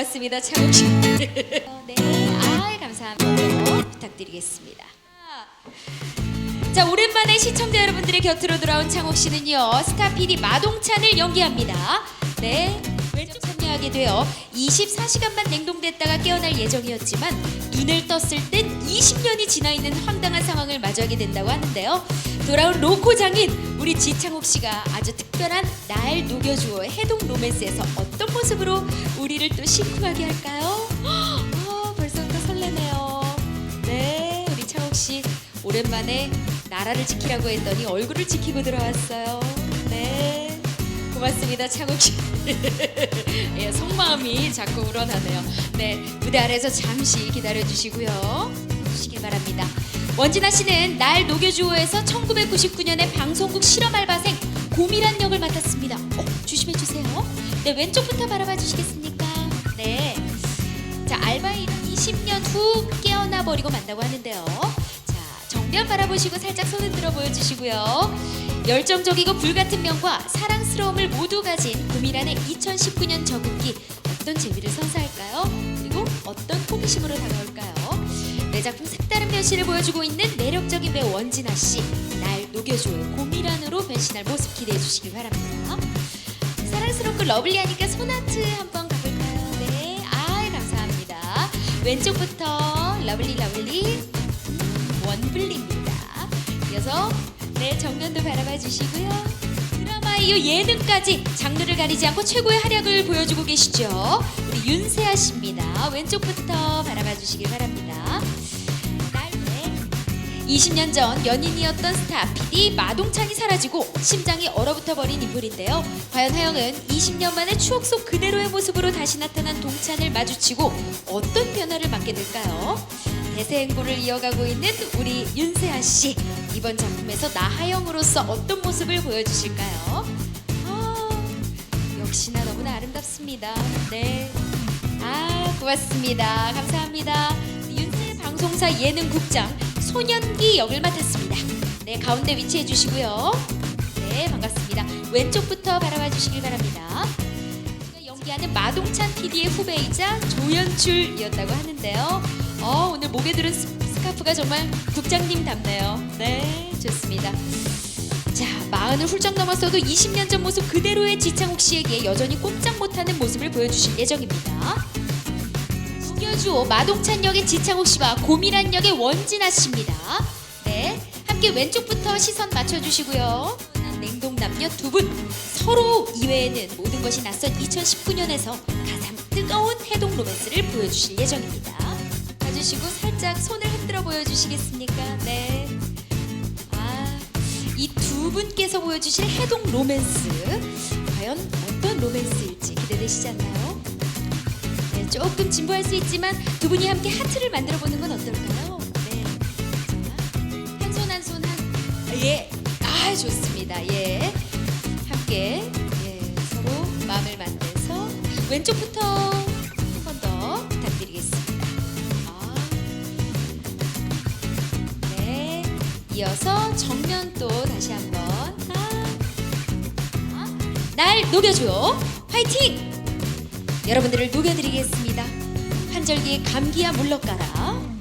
고맙습니다, 창욱 씨. 네, 아, 감사합니다. 부탁드리겠습니다. 자, 오랜만에 시청자 여러분들의 곁으로 돌아온 창욱 씨는요, 스타 PD 마동찬을 연기합니다. 네, 왼쪽 참여하게 되어 24시간만 냉동됐다가 깨어날 예정이었지만 눈을 떴을 땐 20년이 지나 있는 황당한 상황을 마주하게 된다고 하는데요. 돌아온 로코 장인 우리 지창욱 씨가 아주 특별한 날 녹여주어 해동 로맨스에서 어떤 모습으로 우리를 또 심쿵하게 할까요? 어, 벌써부터 설레네요. 네, 우리 창욱 씨 오랜만에 나라를 지키라고 했더니 얼굴을 지키고 들어왔어요. 네, 고맙습니다, 창욱 씨. 예, 속마음이 자꾸 우러나네요. 네, 무대 아래에서 잠시 기다려 주시고요. 주시길 바랍니다. 원진아 씨는 날 녹여주오에서 1999년에 방송국 실험 알바생 고미란 역을 맡았습니다. 어, 조심해 주세요. 네, 왼쪽부터 바라봐 주시겠습니까? 네. 자, 알바인 20년 후 깨어나 버리고 만다고 하는데요. 자, 정면 바라보시고 살짝 손을 들어 보여주시고요. 열정적이고 불같은 면과 사랑스러움을 모두 가진 구미란의 2019년 적응기 어떤 재미를 선사할까요? 그리고 어떤 호기심으로 작품 변신을 보여주고 있는 매력적인 배우 원진아 씨, 날 녹여줘요 고미란으로 변신할 모습 기대해 주시길 바랍니다. 사랑스럽고 러블리하니까 손아트 한번 가볼까요? 네, 아 감사합니다. 왼쪽부터 러블리 러블리 음, 원블리입니다. 이어서 네 정면도 바라봐 주시고요. 드라마 이후 예능까지 장르를 가리지 않고 최고의 활약을 보여주고 계시죠. 우리 윤세아 씨입니다. 왼쪽부터 바라봐 주시길 바랍니다. 날, 네. 20년 전 연인이었던 스타 PD 마동찬이 사라지고 심장이 얼어붙어 버린 인물인데요. 과연 하영은 20년 만에 추억 속 그대로의 모습으로 다시 나타난 동찬을 마주치고 어떤 변화를 맞게 될까요? 대세 행보를 이어가고 있는 우리 윤세아 씨 이번 작품에서 나하영으로서 어떤 모습을 보여주실까요? 아, 역시나 너무나 아름답습니다. 네. 아, 고맙습니다. 감사합니다. 윤세 방송사 예능국장 소년기 역을 맡았습니다. 네, 가운데 위치해 주시고요. 네, 반갑습니다. 왼쪽부터 바라봐 주시길 바랍니다. 연기하는 마동찬 PD의 후배이자 조연출이었다고 하는데요. 어, 오늘 목에 들은 스- 스카프가 정말 국장님 답네요. 네, 좋습니다. 자, 마흔을 훌쩍 넘었어도 20년 전 모습 그대로의 지창욱 씨에게 여전히 꼼짝 못하는 모습을 보여주실 예정입니다. 녹여주오 마동찬 역의 지창욱 씨와 고미란 역의 원진아 씨입니다. 네, 함께 왼쪽부터 시선 맞춰주시고요. 냉동 남녀 두 분 서로 이외에는 모든 것이 낯선 2019년에서 가장 뜨거운 해동 로맨스를 보여주실 예정입니다. 봐주시고 살짝 손을 흔들어 보여주시겠습니까? 네. 아, 이 두 분께서 보여주실 해동 로맨스 과연 어떤 로맨스일지 기대되시지 않나요? 네, 조금 진부할 수 있지만 두 분이 함께 하트를 만들어 보는 건 어떨까요? 네, 한 손 한 손 한. 예, 아 좋습니다. 예, 함께 예, 서로 마음을 만들어서 왼쪽부터 한 번 더 부탁드리겠습니다. 아, 네, 이어서 정면 또 다시 한번. 아, 아, 날 녹여줘 화이팅! 여러분들을 녹여드리겠습니다. 한절기의 감기야 물러가라.